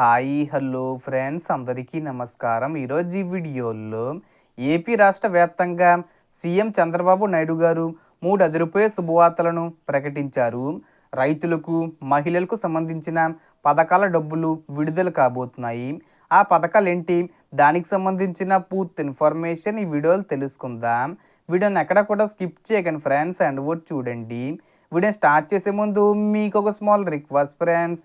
Hi hello friends. అందరికీ నమస్కారం. ఈరోజు ఈ వీడియోలో ఏపీ రాష్ట్ర వ్యాప్తంగా సీఎం చంద్రబాబు నాయుడు గారు మూడు అదిరిపోయే శుభవార్తలను ప్రకటించారు. రైతులకు మహిళలకు సంబంధించిన పథకాల డబ్బులు విడుదల కాబోతున్నాయి. ఆ పథకాలు ఏంటి దానికి సంబంధించిన పూర్తి ఇన్ఫర్మేషన్ ఈ వీడియోలో తెలుసుకుందాం. వీడియోని ఎక్కడ కూడా స్కిప్ చేయకండి ఫ్రెండ్స్ అండ్ వర్డ్ చూడండి. వీడియో స్టార్ట్ చేసే ముందు మీకు ఒక small request friends.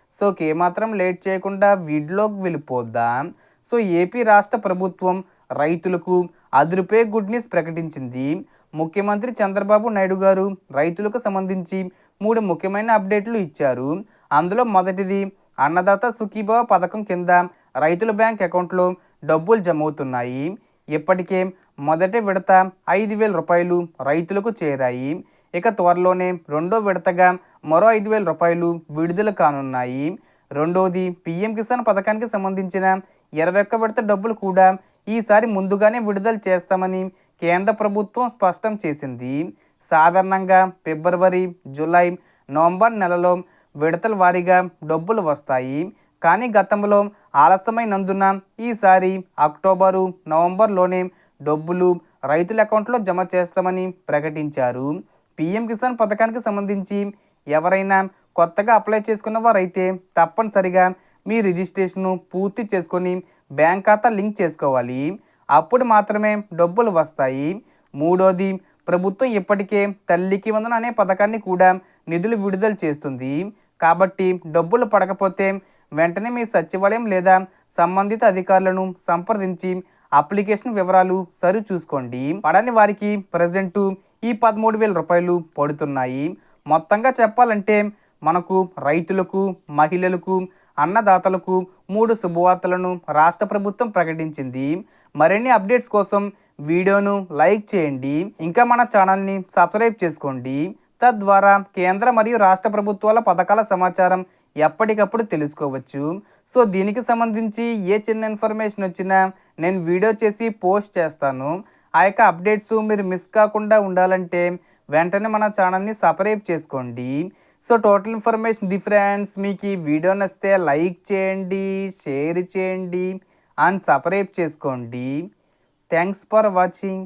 సో ఏమాత్రం లేట్ చేయకుండా వీడిలోకి వెళ్ళిపోద్దాం? సో ఏపీ రాష్ట్ర ప్రభుత్వం రైతులకు అదిరిపే గుడ్ న్యూస్ ప్రకటించింది. ముఖ్యమంత్రి చంద్రబాబు నాయుడు గారు రైతులకు సంబంధించి మూడు ముఖ్యమైన అప్డేట్లు ఇచ్చారు. అందులో మొదటిది అన్నదాత సుఖీభావ పథకం కింద రైతుల బ్యాంక్ అకౌంట్లో డబ్బులు జమ అవుతున్నాయి ఇప్పటికే మొదటి విడత ఐదు వేల రూపాయలు రైతులకు చేరాయి. ఇక త్వరలోనే రెండో విడతగా మరో ఐదు వేల రూపాయలు విడుదల కానున్నాయి. రెండోది పీఎం కిసాన్ పథకానికి సంబంధించిన ఇరవై ఒక్క విడత డబ్బులు కూడా ఈసారి ముందుగానే విడుదల చేస్తామని కేంద్ర ప్రభుత్వం స్పష్టం చేసింది. సాధారణంగా ఫిబ్రవరి జూలై నవంబర్ నెలలో విడతల వారీగా డబ్బులు వస్తాయి. కానీ గతంలో ఆలస్యమైనందున ఈసారి అక్టోబరు నవంబర్లోనే డబ్బులు రైతుల అకౌంట్లో జమ చేస్తామని ప్రకటించారు. పీఎం కిసాన్ పథకానికి సంబంధించి ఎవరైనా కొత్తగా అప్లై చేసుకున్న వారైతే తప్పనిసరిగా మీ రిజిస్ట్రేషన్ను పూర్తి చేసుకొని బ్యాంక్ ఖాతా లింక్ చేసుకోవాలి. అప్పుడు మాత్రమే డబ్బులు వస్తాయి. మూడోది ప్రభుత్వం ఇప్పటికే తల్లికి వందన అనే పథకాన్ని కూడా నిధులు విడుదల చేస్తుంది. కాబట్టి డబ్బులు పడకపోతే వెంటనే మీ సచివాలయం లేదా సంబంధిత అధికారులను సంప్రదించి అప్లికేషన్ వివరాలు సరి చూసుకోండి పడని వారికి ప్రజెంటు ఈ పదమూడు వేల రూపాయలు పడుతున్నాయి. మొత్తంగా చెప్పాలంటే మనకు రైతులకు మహిళలకు అన్నదాతలకు మూడు శుభవార్తలను రాష్ట్ర ప్రభుత్వం ప్రకటించింది. మరిన్ని అప్డేట్స్ కోసం వీడియోను లైక్ చేయండి. ఇంకా మన ఛానల్ని సబ్స్క్రైబ్ చేసుకోండి. తద్వారా కేంద్ర మరియు రాష్ట్ర ప్రభుత్వాల పథకాల సమాచారం ఎప్పటికప్పుడు తెలుసుకోవచ్చు. సో దీనికి సంబంధించి ఏ చిన్న ఇన్ఫర్మేషన్ వచ్చినా నేను వీడియో చేసి పోస్ట్ చేస్తాను. ఆ యొక్క అప్డేట్స్ మీరు మిస్ కాకుండా ఉండాలంటే వెంటనే మన ఛానల్ని సపరేట్ చేసుకోండి. So total information the friends మీకు ఈ వీడియో నచ్చితే లైక్ చేయండి షేర్ చేయండి అండ్ సపరేట్ చేసుకోండి. Thanks for watching